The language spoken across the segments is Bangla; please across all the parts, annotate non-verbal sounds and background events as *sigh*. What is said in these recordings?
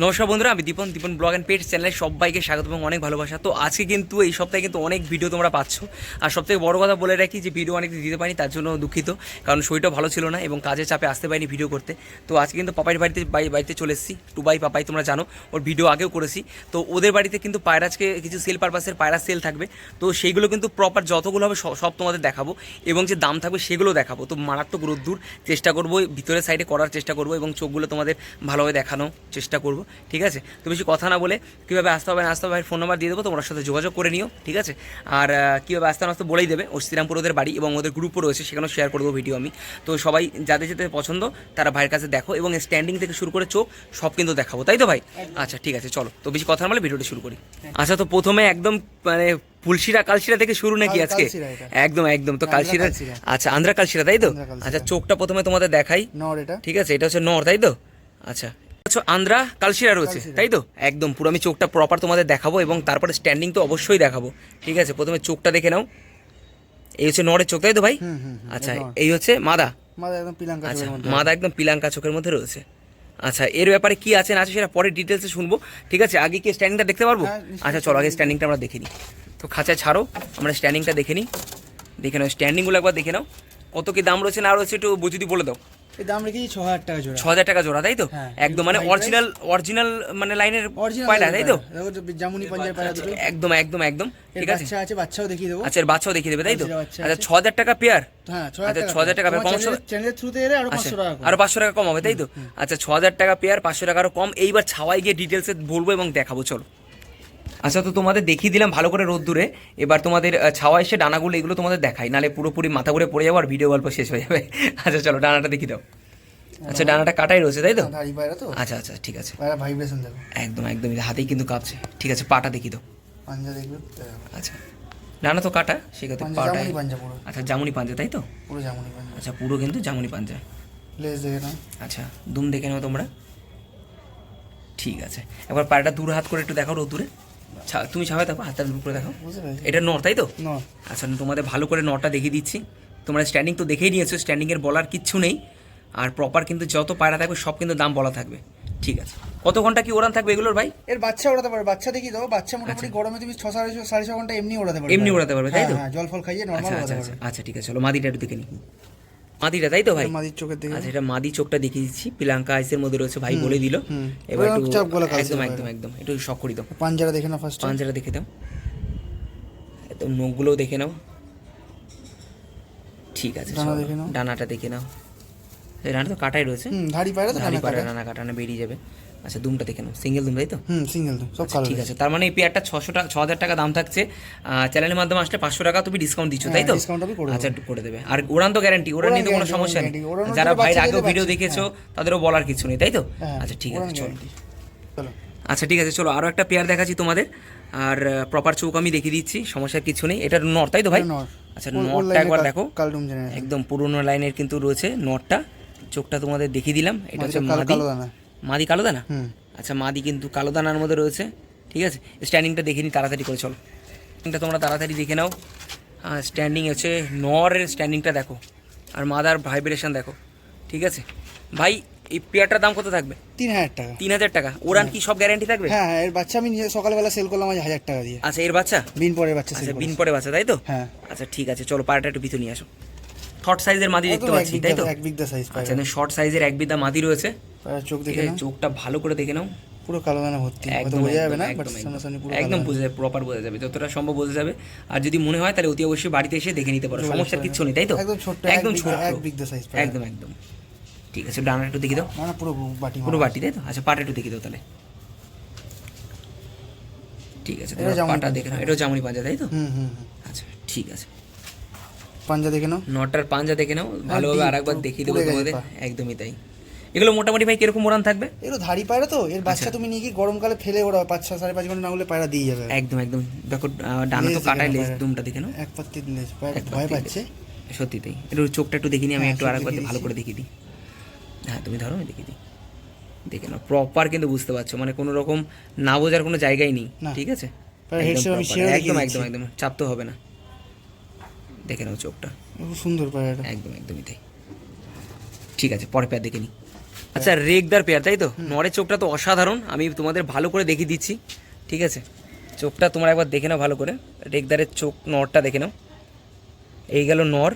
নমস্কার বন্ধুরা, আমি Dipan Dipan blog and pet চ্যানেলে সবাইকে স্বাগত এবং অনেক ভালোবাসা। তো আজকে কিন্তু এই সপ্তাহে কিন্তু অনেক ভিডিও তোমরা পাচ্ছ। আর সবথেকে বড় কথা বলে রাখি যে ভিডিও অনেক দিতে পারিনি, তার জন্য দুঃখিত। কারণ শরীরটা ভালো ছিল না এবং কাজের চাপে আসতে পারিনি ভিডিও করতে। তো আজকে কিন্তু পাপাইয়ের বাড়িতে বাড়ি- বাড়িতে চলে এসেছি। টু টুবাই পাপাই, তোমরা জানো, ওর ভিডিও আগেও করেছি। তো ওদের বাড়িতে কিন্তু পায়রাজকে কিছু সেল পারপাসের পায়রা সেল থাকবে। তো সেইগুলো কিন্তু প্রপার যতগুলো হবে সব- সব তোমাদের দেখাবো। এবং যে দাম থাকবে সেগুলো দেখাবো। তো মারাত্মক রোদ্দুর, চেষ্টা করব, ভিতরের সাইডে করার চেষ্টা করব এবং চোখগুলো তোমাদের ভালোভাবে দেখানো চেষ্টা করব। ঠিক আছে? তো বেশি কথা না বলে কীভাবে আসতে হবে না আসতে হবে ফোন নাম্বার দিয়ে দেবো তোমার সাথে যোগাযোগ করে নিও ঠিক আছে? আর কীভাবে আসতে না আসতে বলেই দেবে। ও শ্রীরামপুর ওদের বাড়ি এবং ওদের গ্রুপও রয়েছে সেখানেও শেয়ার করে দেবো ভিডিও আমি। তো সবাই যাদের যেতে পছন্দ তারা ভাইয়ের কাছে দেখো এবং স্ট্যান্ডিং থেকে শুরু করে চোখ সব কিন্তু দেখাবো তাই তো ভাই? আচ্ছা ঠিক আছে চলো। তো বেশি কথা না বলে ভিডিওটা শুরু করি। আচ্ছা তো প্রথমে একদম মানে ফুলশিরা কালশিরা থেকে শুরু নাকি আজকে? একদম একদম। তো কালশিরা। আচ্ছা আন্ধ্রা কালশিরা তাই তো? আচ্ছা চোখটা প্রথমে তোমাদের দেখাই। নর এটা। ঠিক আছে এটা হচ্ছে নর তাই তো? আচ্ছা। আচ্ছা আন্ধ্রা কালশিরা রয়েছে তাই তো? একদম পুরো আমি চোখটা প্রপার তোমাদের দেখাবো এবং তারপরে স্ট্যান্ডিং তো অবশ্যই দেখাবো। ঠিক আছে প্রথমে চোখটা দেখে নাও। এই হচ্ছে নরের চোখ তাই তো ভাই? আচ্ছা এই হচ্ছে মাদা। মাদা একদম পিলাঙ্কা আচ্ছা চোখের মধ্যে। মাদা একদম পিলাঙ্কা চোখের মধ্যে রয়েছে। আচ্ছা এর ব্যাপারে কি আছে না আছে সেটা পরে ডিটেলসে শুনব। ঠিক আছে আগে কি স্ট্যান্ডিংটা দেখতে পারব? হ্যাঁ, আচ্ছা চলো আগে স্ট্যান্ডিংটা আমরা দেখে নিই। তো খাঁচায় ছাড়ো আমরা স্ট্যান্ডিংটা দেখে নিই। দেখে নাও স্ট্যান্ডিংগুলো একবার দেখে নাও। কত কি দাম রয়েছে না রয়েছে একটু যদি বলে দাও। এই দাম রেখেছি ছ হাজার টাকা জোড়া। ছ হাজার টাকা জোড়া তাই তো? হ্যাঁ। একদম মানে অরিজিনাল অরিজিনাল মানে লাইনের পায়রা তাই তো? জামুনি পাঞ্জার পায়রা দুটো। একদম একদম একদম। ঠিক আছে? বাচ্চা আছে বাচ্চাও দেখিয়ে দেবো। আচ্ছা বাচ্চাও দেখিয়ে দেবে তাই তো? আচ্ছা ছ হাজার টাকা পেয়ার হ্যাঁ ছ আচ্ছা, 6,000 টাকা কম চ্যানেলের থ্রুতে এলে আরও আচ্ছা পাঁচশো টাকা কম। আরও পাঁচশো টাকা কম হবে তাই তো? আচ্ছা ছ হাজার টাকা পেয়ার পাঁচশো টাকা আরও কম। এইবার ছাওয়াই গিয়ে ডিটেলসে বলব এবং দেখাবো চলো। আচ্ছা তো তোমাদের দেখিয়ে দিলাম ভালো করে রোদ্দুরে। এবার তোমাদের ছাওয়া এসে ডানাগুলো এগুলো তোমাদের দেখাই। নালে পুরোপুরি মাথা ঘুরে পড়ে যাব আর ভিডিও গল্প শেষ হয়ে যাবে। আচ্ছা চলো ডানাটা দেখিয়ে দাও। আচ্ছা ডানাটা কাটাই রয়েছে তাই তো? তো? আচ্ছা আচ্ছা ঠিক আছে। ভাইব্রেশন দেবে। একদম একদম হাতেই কিন্তু কাঁপছে। ঠিক আছে পাটা দেখি দাও। পাঞ্জা দেখবে আচ্ছা ডানা তো কাটা সেক্ষেত্রে পাটাই আচ্ছা জামুনি পাঞ্জা তাই তো? পুরো জামুনি পাঞ্জা। আচ্ছা পুরো কিন্তু জামুনি পাঞ্জা। লেজ দেখে না আচ্ছা দুম দেখে নাও তোমরা। ঠিক আছে একবার পায়রাটা দূর হাত করে একটু দেখাও রোদ্দুরে। তুমি ছাওয়াই দেখো হাতটা দূর করে পেরেছি। এটা নর তাই তো? আচ্ছা তোমাদের ভালো করে নটা দেখিয়ে দিচ্ছি। তোমরা স্ট্যান্ডিং তো দেখেই নিয়েছো স্ট্যান্ডিংয়ের বলার কিচ্ছু নেই। আর প্রপার কিন্তু যত পায়রা থাকবে সব কিন্তু দাম বলা থাকবে। ঠিক আছে। কত ঘণ্টা কি ওড়ান থাকবে এগুলোর ভাই? এর বাচ্চা ওড়াতে পারে বাচ্চা দেখি দাও বাচ্চা মোটামুটি গরমে তুমি ছ সাড়ে ছ- সাড়ে ছ ঘণ্টা এমনি ওড়াতে পারবে আচ্ছা। এমনি ওড়াতে পারবে, তাই তো? হ্যাঁ, হ্যাঁ, জল ফল খাইয়ে নর্মাল আচ্ছা আচ্ছা আচ্ছা আচ্ছা ঠিক আছে চলো মাদিটা একটু দেখে নিই। মাদিটা তাই তো ভাই? মাদির চোখের দিকে। আচ্ছা এটা মাদি চোখটা দেখিয়ে দিচ্ছি। পিলাঙ্কা আইসের মধ্যে রয়েছে ভাই বলে দিল। এবার একটু একদম একদম একদম। একটু শক করি দাও পাঞ্জারা দেখে নাও ফার্স্ট পাঞ্জারা দেখে দাও। একদম নখগুলোও দেখে নাও। ঠিক আছে ডানা দেখে নাও। ডানাটা দেখে নাও। ডানা তো কাটাই রয়েছে। ধাড়ি পায়রা তো ধাড়ি কাটানো বেরিয়ে যাবে। আচ্ছা দুমটা দেখে নাও। সিঙ্গেল দুম তাই তো হুম সিঙ্গেল তো সব কালো ঠিক আছে। তার মানে এই পেয়ারটা ছশো টাকা ছ হাজার টাকা দাম থাকছে। চ্যানেলের মাধ্যমে আসলে পাঁচশো টাকা তুমি ডিসকাউন্ট দিচ্ছ তাই তো হ্যাঁ, discount আমি করে আচ্ছা করে দেবে। আর ওরান তো গ্যারান্টি ওরান নিয়ে তো কোনো সমস্যা নেই। যারা ভাইয়ের আগেও ভিডিও দেখেছ তাদেরও বলার কিছু নেই তাই তো হ্যাঁ, আচ্ছা ঠিক আছে চলো। চলো। আচ্ছা ঠিক আছে চলো আরও একটা পেয়ার দেখাচ্ছি তোমাদের। আর প্রপার চৌক আমি দেখিয়ে দিচ্ছি সমস্যার কিছু নেই। এটার নর তাই তো ভাই? আচ্ছা লাইনে একবার দেখো। একদম পুরোনো লাইনের কিন্তু রয়েছে নরটা। চোখটা তোমাদের দেখিয়ে দিলাম। এটা হচ্ছে মাদি। মাদি কালো দানা আচ্ছা মাদি কিন্তু কালো দানার মধ্যে রয়েছে ঠিক আছে? স্ট্যান্ডিংটা দেখে নিই তাড়াতাড়ি করে চলো। স্ট্যান্ডিংটা তোমরা তাড়াতাড়ি দেখে নাও। স্ট্যান্ডিং হচ্ছে নরের স্ট্যান্ডিংটা দেখো আর মাদার ভাইব্রেশন দেখো ঠিক আছে? ভাই এই পেয়ারটার দাম কত থাকবে? তিন হাজার টাকা। তিন হাজার টাকা। ওরান কি সব গ্যারান্টি থাকবে? হ্যাঁ হ্যাঁ এর বাচ্চা আমি নিজে সকালবেলা সেল করলাম আজ হাজার টাকা দিয়ে। আচ্ছা এর বাচ্চা? বিন পরের বাচ্চা আচ্ছা বিন পরে বাচ্চা তাই তো? হ্যাঁ। আচ্ছা ঠিক আছে চলো পাড়াটা একটু ভিতরে নিয়ে আসো। থট সাইজের মাদি দেখতে পাচ্ছি তাই তো? এক বিঘা সাইজ আচ্ছা শর্ট সাইজের এক বিঘা মাদি রয়েছে। চোখ দেখে চোখটা ভালো করে দেখে নাও। পুরো কালো দানা ভর্তি। একদম বোঝা যাবে না বাট সামনাসামনি পুরো একদম বোঝা যাবে প্রপার বোঝা যাবে যতটা সম্ভব বোঝা যাবে। আর যদি মনে হয় তাহলে অতি অবশ্যই বাড়িতে এসে দেখে নিতে পারো। সমস্যার নেই তাই তো? একদম এক একদম ছোট এক size পায়রা। একদম একদম। ঠিক আছে ডানা একটু দেখে দাও। না না পুরো বাটি পুরো বাটি তাই তো? আচ্ছা পাটা একটু দেখে দাও তাহলে। ঠিক আছে এটা পাটা দেখে নাও। এটাও জামুনি পাঞ্জা তাই তো? হুম হুম আচ্ছা ঠিক আছে। পাঞ্জা দেখে নাও। নটার পাঞ্জা দেখে নাও। ভালোভাবে আরেকবার দেখিয়ে দেবো তোমাদের। একদমই তাই। এগুলো মোটামুটি ভাই কীরকম ওরান থাকবে? এগুলো ধাড়ি পায়রা তো এর বাচ্চা আচ্ছা। তুমি নিয়ে গিয়ে গরমকালে ফেলে ওরা পাঁচ ছ সাড়ে পাঁচ ঘণ্টা না হলে পায়রা দিয়ে যাবে। একদম একদম। দেখো ডানা তো কাটায় লেজ দুমটা দেখে নাও। এক পাত্তি লেজ পায়রা ভয় পাচ্ছে। সত্যি তাই। একটু চোখটা একটু দেখিনি আমি হ্যাঁ, একটু আরেকবার ভালো করে দেখিয়ে দিই। হ্যাঁ তুমি ধরো আমি দেখিয়ে দিই। দেখে নাও প্রপার কিন্তু বুঝতে পারছ। মানে কোনো রকম না বোঝার কোনো জায়গাই নেই ঠিক আছে? একদম একদম একদম একদম। চাপ তো হবে না। দেখে নাও চোখটা। খুব সুন্দর পায়রাটা। একদম একদমই তাই। ঠিক আছে পরে প্যার দেখে নিই আচ্ছা রেগদার পেয়ার তাই তো? নরের চোখটা তো অসাধারণ। আমি তোমাদের ভালো করে দেখিয়ে দিচ্ছি ঠিক আছে? চোখটা তোমরা একবার দেখে নাও ভালো করে। রেগদারের চোখ নরটা দেখে নাও। এই গেল নর।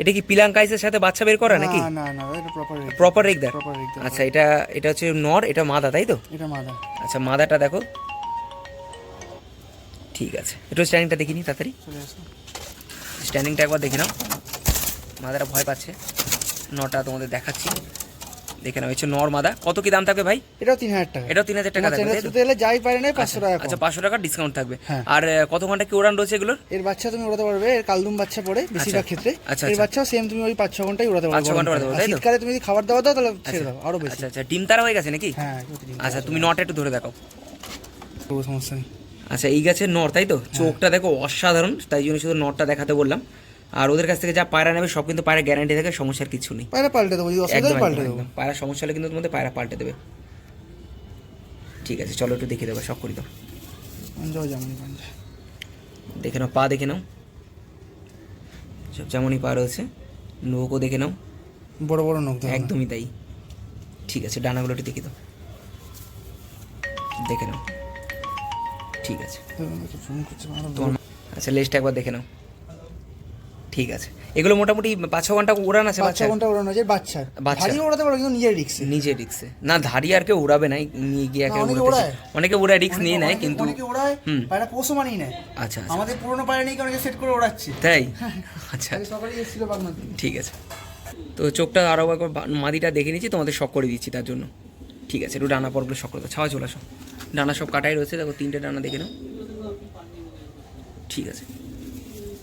এটা কি পিলাঙ্কাইসের সাথে বাচ্চা বের করা নাকি? না না না এটা প্রপার প্রপার রেগদার আচ্ছা এটা এটা হচ্ছে নর এটা মাদা তাই তো? এটা মাদা। আচ্ছা মাদাটা দেখো। ঠিক আছে। একটু স্ট্যান্ডিংটা দেখিনি তাড়াতাড়ি। স্ট্যান্ডিংটা একবার দেখে নাও। মাদারা ভয় পাচ্ছে। নটা তোমাদের দেখাচ্ছি। দেখে নাও হচ্ছে নর মাদা কত কি দাম থাকবে ভাই? এটাও তিন হাজার টাকা। এটাও তিন হাজার টাকা থাকবে এলে যাই পারে না পাঁচশো টাকা আচ্ছা। পাঁচশো টাকা ডিসকাউন্ট থাকবে। হ্যাঁ। আর কত ঘণ্টা কি উড়ান রয়েছে এগুলোর? এর বাচ্চা তুমি উড়াতে পারবে এর কালদুম বাচ্চা পড়ে বেশিরভাগ ক্ষেত্রে। আচ্ছা, এর আচ্ছা। বাচ্চাও সেম তুমি ওই পাঁচ ছ ঘন্টায় উড়াতে পাঁচ পারবে ঘণ্টা উড়াতে পারবে? শীতকালে তুমি যদি খাবার দাও দাও তাহলে ছেড়ে দাও আরও বেশি। আচ্ছা আচ্ছা ডিম তারা হয়ে গেছে নাকি? হ্যাঁ আচ্ছা তুমি নটা একটু ধরে দেখো। কোনো সমস্যা নেই। আচ্ছা এই গাছের নর তাই তো? হ্যাঁ। চোখটা দেখো অসাধারণ তাই জন্য শুধু নরটা দেখাতে বললাম। আর ওদের কাছ থেকে যা পায়রা নেবে সব কিন্তু পায়রা গ্যারান্টি থাকে সমস্যার কিছু নেই। পায়রা পাল্টে দেবো যদি অসুবিধা পাল্টে দেবো। পায়রা সমস্যা হলে কিন্তু তোমাদের পায়রা পাল্টে দেবে। ঠিক আছে চলো একটু দেখে দেবো সব করে দাও দেখে নাও পা দেখে নাও। সব যেমনই পা রয়েছে নৌকো দেখে নাও। বড় বড় নৌকো একদমই তাই। ঠিক আছে ডানাগুলো একটু দেখে দাও। দেখে নাও। ঠিক আছে। আচ্ছা লেজটা একবার দেখে নাও। ঠিক আছে। এগুলো মোটামুটি পাঁচ ছ ঘণ্টা উড়ান আছে বাচ্চা বাচ্চা কোনটা ওড়ানো আছে বাচ্চা বাচ্চা। ওড়াতে পারো কিন্তু নিজের রিক্সে। নিজে রিক্সে। না ধারি আর কেউ উড়াবে না নিয়ে গিয়ে একে না, অনেকে উড়ায় রিক্স নিয়ে নেয় কিন্তু অনেকে হুম। পায়রা পোষও মানিয়ে নেয়। আচ্ছা আচ্ছা। আমাদের পুরোনো পায়রা নিয়ে অনেকে সেট করে ওড়াচ্ছে? তাই? *laughs* আচ্ছা। সকালে এসেছিল বাগনার ঠিক আছে। তো চোখটা আরও একবার মাদিটা দেখে নিচ্ছি তোমাদের শখ করে দিচ্ছি তার জন্য। ঠিক আছে একটু ডানা পরগুলো শখ করে ছাওয়া চলে আসো। ডানা সব কাটাই রয়েছে দেখো তিনটে ডানা দেখে নাও। ঠিক আছে।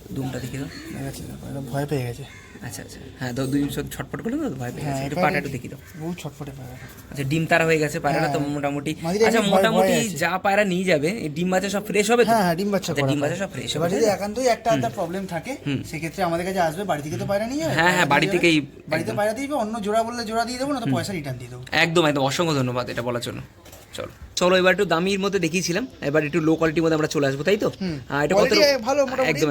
দুমটা দেখে দাও। দেখাচ্ছি না, পায়রা ভয় পেয়ে গেছে। আচ্ছা আচ্ছা। হ্যাঁ দুই মিনিট ছটফট করলে তো ভয় পেয়ে হ্যাঁ, গেছে। একটু পাটা একটু দেখি দাও। ছটফটে পায়রা। আচ্ছা ডিম তারা হয়ে গেছে পায়রাটা তো হ্যাঁ। মোটামুটি আচ্ছা মোটামুটি যা পায়রা নিয়ে যাবে ডিম বাচ্চা সব ফ্রেশ হবে হ্যাঁ হ্যাঁ ডিম বাচ্চা আচ্ছা, ডিম বাচ্চা সব ফ্রেশ হবে যদি একান্তই একটা আধটা প্রবলেম থাকে সেক্ষেত্রে আমাদের কাছে আসবে বাড়ি থেকে তো পায়রা নিয়ে যাবে। হ্যাঁ, হ্যাঁ, বাড়ি থেকেই বাড়িতে পায়রা দিয়ে অন্য জোড়া বললে জোড়া দিয়ে দেবো না তো পয়সা রিটার্ন দিয়ে দেবো। একদম একদম। অসংখ্য ধন্যবাদ এটা বলার জন্য। চলো। চলো এবার একটু দামির মধ্যে দেখিয়েছিলাম এবার একটু লো কোয়ালিটির মধ্যে আমরা চলে আসব তাই তো? এটা কত ভালো, একদম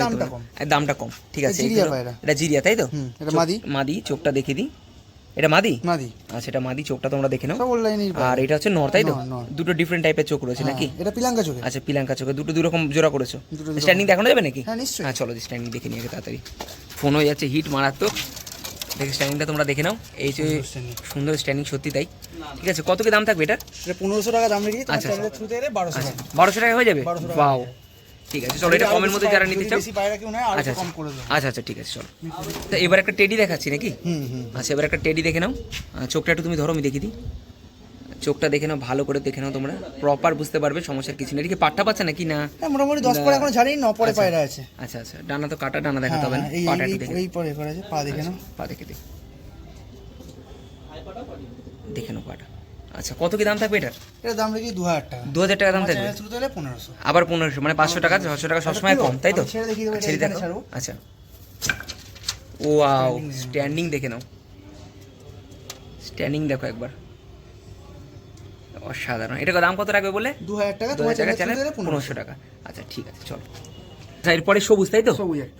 দামটা কম। ঠিক আছে এটা জিরিয়া তাই তো? এটা মাদি। মাদি চোখটা দেখিয়ে দিই। এটা মাদি? মাদি। আচ্ছা এটা মাদি চোখটা তোমরা দেখে নাও। আর এটা হচ্ছে নর তাই তো। দুটো ডিফারেন্ট টাইপের চোখ রয়েছে নাকি? এটা পিলাঙ্কা চোখে আচ্ছা পিলাঙ্কা চোখে দুটো দুরকম জোড়া করেছ। স্ট্যান্ডিং দেখানো যাবে নাকি? হ্যাঁ, হ্যাঁ চলো স্ট্যান্ডিং দেখে নিয়ে তাড়াতাড়ি। ফোন হয়ে যাচ্ছে হিট মারাত্মক। দেখে স্ট্যান্ডিংটা তোমরা দেখে নাও। এই যে সুন্দর স্ট্যান্ডিং সত্যি তাই। ঠিক আছে কত কি দাম থাকবে এটা পনেরোশো টাকা দাম রেখেছি আচ্ছা, থ্রুতে এলে বারোশো আচ্ছা টাকা। হয়ে যাবে? বাও। ঠিক আছে চলো এটা কমের মধ্যে যারা নিতে চাও। আচ্ছা আচ্ছা আচ্ছা আচ্ছা ঠিক আছে চলো। তো এবার একটা টেডি দেখাচ্ছি নাকি? হুম হুম। আচ্ছা এবার একটা টেডি দেখে নাও। চোখটা একটু তুমি ধরো আমি দেখি দিই। চোখটা দেখে নাও ভালো করে দেখে নাও তোমরা। প্রপার বুঝতে পারবে সমস্যার কিছু নেই। এটা কি পাট্টা পাচ্ছে নাকি? না? হ্যাঁ মোটামুটি দশ পরে এখনও ছাড়িনি ন পরে পায়রা আছে। আচ্ছা আচ্ছা। ডানা তো কাটা ডানা দেখাতে হ্যাঁ হবে না। এই পাটা দেখে এই পরে পরে আছে পা দেখে নাও। পা দেখে দিই দেখে নাও পাটা। আচ্ছা কত কি দাম থাকবে এটার? এটা দাম রেখেছি দু হাজার টাকা। দু হাজার টাকা দাম থাকবে? থ্রুতে এলে পনেরোশো। আবার পনেরোশো মানে পাঁচশো টাকা ছশো টাকা সবসময় কম তাই তো? ছেড়ে ছেড়ে দেখো আচ্ছা। ও স্ট্যান্ডিং দেখে নাও। স্ট্যান্ডিং দেখো একবার। অসাধারণ। এটা দাম কত রাখবে বলে দু হাজার টাকা দু তোমার হাজার টাকা চ্যানেল পনেরোশো টাকা। আচ্ছা ঠিক আছে চলো। আচ্ছা এরপরে সবুজ তাই তো?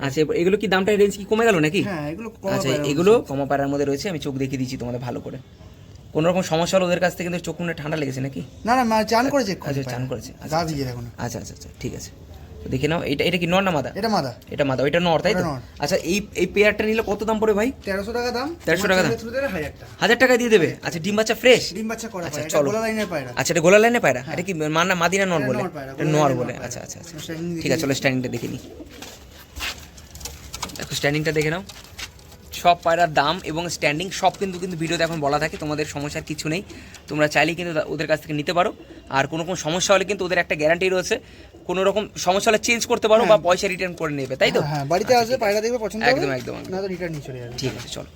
আচ্ছা এগুলো কি দামটা রেঞ্জ কি কমে গেল নাকি? হ্যাঁ এগুলো আচ্ছা এগুলো কমা পাড়ার মধ্যে রয়েছে আমি চোখ দেখিয়ে দিচ্ছি তোমাদের ভালো করে। কোনো রকম সমস্যা হলো ওদের কাছ থেকে কিন্তু চোখ মনে ঠান্ডা লেগেছে নাকি? না না চান করেছে আচ্ছা চান করেছে। আচ্ছা না আচ্ছা আচ্ছা আচ্ছা ঠিক আছে। দেখে নাও এটা এটা কি নর না মাদা এটা মাদা এটা মাদা ওইটা নর তাই তো? আচ্ছা এই এই পেয়ারটা নিলে কত দাম পড়ে ভাই? তেরোশো টাকা দাম 1300 টাকা দাম। হাজার টাকা দিয়ে দেবে? আচ্ছা ডিম বাচ্চা ফ্রেশ ডিম বাচ্চা করা আচ্ছা, চলো। আচ্ছা এটা গোলা লাইনে পায়রা? এটা কি মানা মাদিনা নর বলে? নর এটা নর বলে। আচ্ছা আচ্ছা আচ্ছা। ঠিক আছে চলো স্ট্যান্ডিংটা দেখে নিই। দেখো স্ট্যান্ডিংটা দেখে নাও। সব পায়রার দাম এবং স্ট্যান্ডিং সব কিন্তু কিন্তু ভিডিওতে এখন বলা থাকে তোমাদের সমস্যার কিছু নেই। তোমরা চাইলেই কিন্তু ওদের কাছ থেকে নিতে পারো। আর কোনো কোনো সমস্যা হলে কিন্তু ওদের একটা গ্যারান্টি রয়েছে। কোনো রকম সমস্যা হলে চেঞ্জ করতে পারো বা পয়সা রিটার্ন করে নেবে তাই তো? হ্যাঁ, হ্যাঁ বাড়িতে আসবে পায়রা দেখবে পছন্দ একদম, একদম, রিটার্ন নিয়ে চলে যাবে। ঠিক আছে চলো।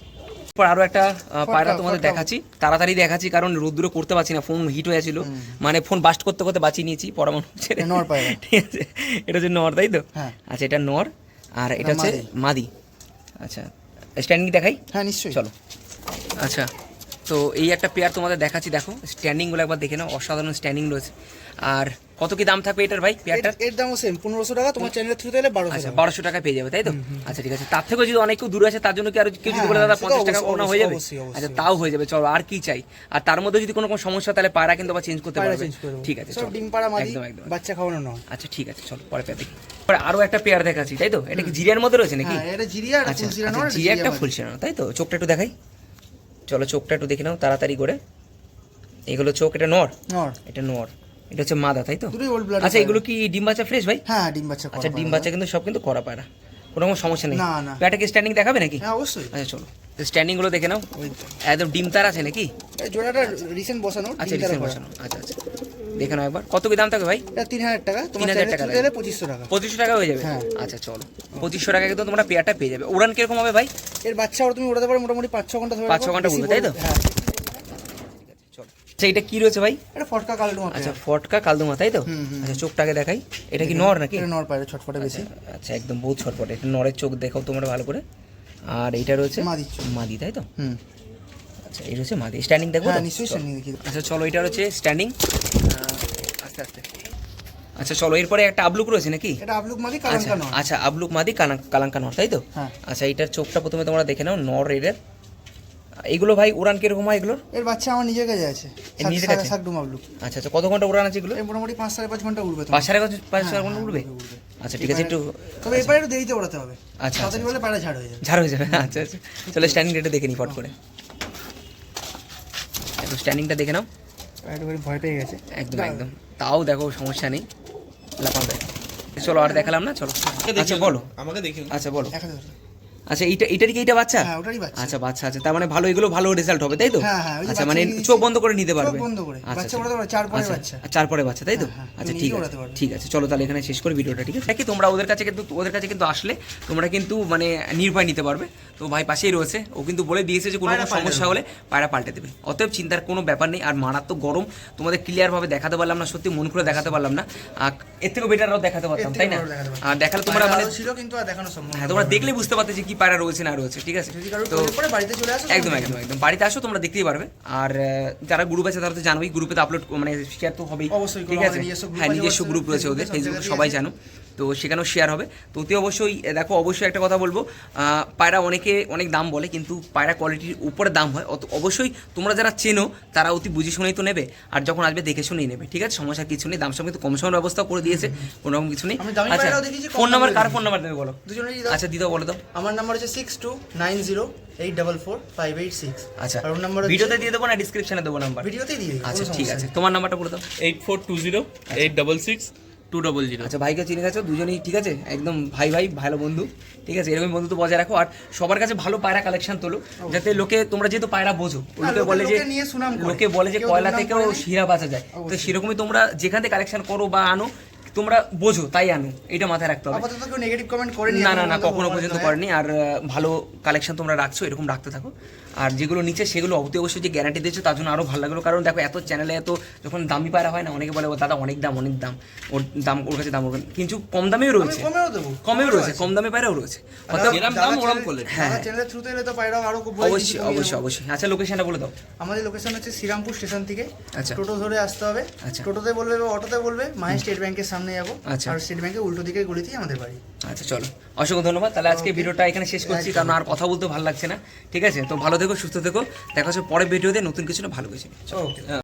আরও একটা পায়রা তোমাদের দেখাচ্ছি। তাড়াতাড়ি দেখাচ্ছি কারণ রোদ্দুরে করতে পারছি না ফোন হিট হয়ে ছিল মানে ফোন বাস্ট করতে করতে বাঁচিয়ে নিয়েছি পরমাণু নর পায়রা। *laughs* ঠিক আছে এটা হচ্ছে নর তাই তো? হ্যাঁ। আচ্ছা এটা নর আর এটা হচ্ছে মাদি। আচ্ছা স্ট্যান্ডিং দেখাই? হ্যাঁ নিশ্চয়ই। চলো। আচ্ছা তো এই একটা পেয়ার তোমাদের দেখাচ্ছি দেখো। স্ট্যান্ডিংগুলো একবার দেখে নাও অসাধারণ স্ট্যান্ডিং রয়েছে। আর কত কি দাম থাকবে এটার ভাই পেয়ারটার এর- দামও সেম পনেরোশো টাকা তোমার চ্যানেলের থ্রুতে এলে বারোশো আচ্ছা বারোশো টাকা পেয়ে যাবে তাই তো? আচ্ছা ঠিক আছে। তার থেকেও যদি অনেক দূরে আছে তার জন্য কি আর কেউ যদি বলে হ্যাঁ, দাদা সে তো পঞ্চাশ টাকা কোনো হয়ে যাবে? আচ্ছা তাও হয়ে যাবে। চলো আর কি চাই? আর তার মধ্যে যদি কোনো কোনো সমস্যা তাহলে পায়রা কিন্তু আবার চেঞ্জ করতে পারবে। ঠিক আছে চলো। ডিম পাড়া একদম একদম। বাচ্চা খাওয়ানো নয় আচ্ছা ঠিক আছে চলো পরে পেয়ার দেখি। আরও একটা পেয়ার দেখাচ্ছি তাই তো? এটা কি জিরিয়ার মধ্যে রয়েছে নাকি? হ্যাঁ এটা জিরিয়া আচ্ছা আচ্ছা, জিরিয়া একটা ফুল সিরানো তাই তো? চোখটা একটু দেখাই। চলো চোখটা একটু দেখে নাও তাড়াতাড়ি করে। এগুলো চোখ এটা নর? নর। এটা নর। এটা হচ্ছে মাদা তাই তো? আচ্ছা এগুলো কি ডিম বাচ্চা ফ্রেশ ভাই? হ্যাঁ ডিম বাচ্চা আচ্ছা ডিম বাচ্চা কিন্তু সব কিন্তু করা পায়রা কোনো রকম সমস্যা নেই। না, স্ট্যান্ডিং দেখাবে নাকি? হ্যাঁ অবশ্যই। আচ্ছা চলো। স্ট্যান্ডিংগুলো দেখে নাও। একদম ডিম তার আছে নাকি? জোড়াটা রিসেন্ট বসানো আচ্ছা রিসেন্ট বসানো। আচ্ছা আচ্ছা। দেখে নাও একবার। কত কি দাম থাকবে ভাই? তিন হাজার টাকা। তিন হাজার টাকা থ্রুতে পঁচিশশো টাকা। পঁচিশশো টাকা হয়ে যাবে? হ্যাঁ। আচ্ছা চলো। পঁচিশশো টাকা কিন্তু তোমরা পেয়ারটা পেয়ে যাবে। উড়ান কীরকম হবে ভাই? এর বাচ্চা ওরা তুমি উড়াতে পারো মোটামুটি পাঁচ ছ ঘণ্টা পাঁচ ছ ঘণ্টা উড়বে, তাই তো? হ্যাঁ। আচ্ছা এটা কি রয়েছে ভাই? এটা ফটকা কালডু আচ্ছা ফটকা কালদুমা তাই তো। আচ্ছা চোখটাকে দেখাই। এটা কি নর নাকি? নর পায়রা ছটফটে বেশি। আচ্ছা একদম বহুত ছটপটে এটা নরের চোখ দেখাও তোমরা ভালো করে। আর এটা রয়েছে? চোখ। মাদি তাই তো? হুম। আচ্ছা এটা হচ্ছে মাদি। স্ট্যান্ডিং দেখো হ্যাঁ নিশ্চয়ই দেখি। আচ্ছা চলো এটা হচ্ছে স্ট্যান্ডিং আস্তে আস্তে। আচ্ছা চলো এরপরে একটা আবলুক রয়েছে নাকি? এটা আবলুক মাদি আচ্ছা কালাঙ্কা নর আচ্ছা আবলুক মাদি কালাং- কালাঙ্কা নর তাই তো? হ্যাঁ। আচ্ছা এটার চোখটা প্রথমে তোমরা দেখে নাও নর এদের। এগুলো ভাই উড়ান কীরকম হয় এগুলোর? এর বাচ্চা আমার নিজের কাছে আছে। নিজের কাছে? শাকডুম আবলুক আচ্ছা আচ্ছা কত ঘণ্টা উড়ান আছে এগুলো মোটামুটি পাঁচ সাড়ে পাঁচ ঘণ্টা উড়বে পাঁচ সাড়ে পাঁচ পাঁচ হ্যাঁ, সাড়ে ঘণ্টা উড়বে। আচ্ছা ঠিক আছে একটু তবে এবারে একটু দেরিতে ওড়াতে হবে। আচ্ছা তাড়াতাড়ি বলে পায়রা ঝাড় হয়ে যাবে। ঝাড় হয়ে যাবে আচ্ছা আচ্ছা। চলো স্ট্যান্ডিং রেটে দেখে নিই ফট করে। একটু স্ট্যান্ডিংটা দেখে নাও। একটু ভয় পেয়ে গেছে। একদম একদম। তাও দেখো সমস্যা নেই। লাফাবে। চলো আর দেখালাম না চলো। আচ্ছা বলো। আমাকে দেখি আচ্ছা বলো। আচ্ছা এটারই কি এইটা বাচ্চা? হ্যাঁ ওটারই বাচ্চা। আচ্ছা বাচ্চা আছে তার মানে ভালো এগুলো ভালো রেজাল্ট হবে তাই তো? হ্যাঁ, হ্যাঁ, আচ্ছা মানে চোখ বন্ধ করে নিতে পারবে। বন্ধ করে। আচ্ছা, বাচ্চা আচ্ছা। ওড়াতে চার পরের আচ্ছা, বাচ্চা। চার পরে বাচ্চা তাই তো? হ্যাঁ, আচ্ছা ঠিক আছে ঠিক আছে চলো তাহলে এখানে শেষ করে ভিডিওটা ঠিক আছে? তোমরা ওদের কাছে কিন্তু ওদের কাছে কিন্তু আসলে তোমরা কিন্তু মানে নির্ভয় নিতে পারবে। তো ভাই পাশেই রয়েছে ও কিন্তু বলে দিয়েছে যে কোনো সমস্যা হলে পায়রা পাল্টে দেবে। অতএব চিন্তার কোনো ব্যাপার নেই আর মারাত্মক গরম তোমাদের ক্লিয়ার ভাবে দেখাতে পারলাম না সত্যি মন খুলে দেখাতে পারলাম না। আর এর থেকেও বেটার দেখাতে পারতাম তাই না। আর দেখালে তোমরা মানে ছিল কিন্তু আর দেখানো সম্ভব হ্যাঁ তোমরা দেখলে বুঝতে পারতে যে কি পায়রা রয়েছে না রয়েছে ঠিক আছে? তো বাড়িতে চলে আসো একদম একদম একদম। বাড়িতে আসো তোমরা দেখতেই পারবে। আর যারা গ্রুপ আছে তারা তো জানোই গ্রুপে তো আপলোড মানে শেয়ার তো হবেই ঠিক আছে? হ্যাঁ নিজস্ব গ্রুপ রয়েছে ওদের ফেসবুকে সবাই জানো। তো সেখানেও শেয়ার হবে। তো অতি অবশ্যই দেখো অবশ্যই একটা কথা বলব পায়রা অনেকে অনেক দাম বলে কিন্তু পায়রা কোয়ালিটির উপরে দাম হয়। অত অবশ্যই তোমরা যারা চেনো তারা অতি বুঝে শুনেই তো নেবে আর যখন আসবে দেখে শুনেই নেবে ঠিক আছে? সমস্যা কিছু নেই দাম সব তো কম সমের ব্যবস্থা করে দিয়েছে কোনো রকম কিছু নেই। আচ্ছা ফোন নাম্বার কার ফোন নাম্বার দেবে বলো? দুজনেরই আচ্ছা দিদাও বলে দাও আমার নাম্বার হচ্ছে six two nine zero eight double four five eight six আচ্ছা আর নাম্বার ভিডিওতে দিয়ে দেবো না ডিসক্রিপশনে দেবো নাম্বার ভিডিওতেই দিয়ে দিই, আচ্ছা ঠিক আছে। তোমার নাম্বারটা বলে দাও। Eight four two zero eight double six two double zero আচ্ছা ভাইকে চিনে গেছো? দুজনেই ঠিক আছে? একদম ভাই ভাই ভালো বন্ধু ঠিক আছে? এরকম বন্ধুত্ব বজায় রাখো। আর সবার কাছে ভালো পায়রা কালেকশন তোলো যাতে লোকে তোমরা যেহেতু পায়রা বোঝো লোকে বলে যে লোকে নিয়ে সুনাম করে। লোকে বলে যে কয়লা থেকেও শিরা বাঁচা যায়। তো সেরকমই তোমরা যেখান থেকে কালেকশন করো বা আনো তোমরা বোঝো তাই আনো এটা মাথায় রাখতে হবে। আপাতত কেউ নেগেটিভ কমেন্ট করেনি না না না কখনো পর্যন্ত করেনি আর ভালো কালেকশন তোমরা রাখছো এরকম রাখতে থাকো। আর যেগুলো নিচে সেগুলো অতি অবশ্যই যে গ্যারান্টি দিয়েছ তার জন্য আরও ভালো লাগল। কারণ দেখো এত চ্যানেলে এত যখন দামি পায়রা হয় না অনেকে বলে "ও দাদা অনেক দাম অনেক দাম। ওর দাম ওর কাছে দাম ওর কিন্তু কম দামেও রয়েছে। কমেও রয়েছে কম দামে পায়রাও রয়েছে। দাম ওরম quality। হ্যাঁ। হ্যাঁ চ্যানেলের থ্রুতে এলে তো পায়রাও আরও খুব অবশ্যই অবশ্যই অবশ্যই। আচ্ছা লোকেশনটা বলে দাও। আমাদের লোকেশন হচ্ছে শ্রীরামপুর স্টেশন থেকে। আচ্ছা। টোটো ধরে আসতে হবে। আচ্ছা। টোটোতে বলবে অটোতে বলবে মায়ের স্টেট ব্যাংকের সামনে যাব। আচ্ছা। আর স্টেট ব্যাংকের উল্টো দিকের গলিতেই আমাদের বাড়ি। আচ্ছা চলো। অসংখ্য ধন্যবাদ। তাহলে আজকে ভিডিওটা এখানে শেষ করছি। কারণ আর কথা বলতে ভালো লাগছে না। ঠিক আছে? তো ভালো থেকো সুস্থ থেকো। দেখা হচ্ছে পরের ভিডিওতে। নতুন কিছু না ভালো কিছু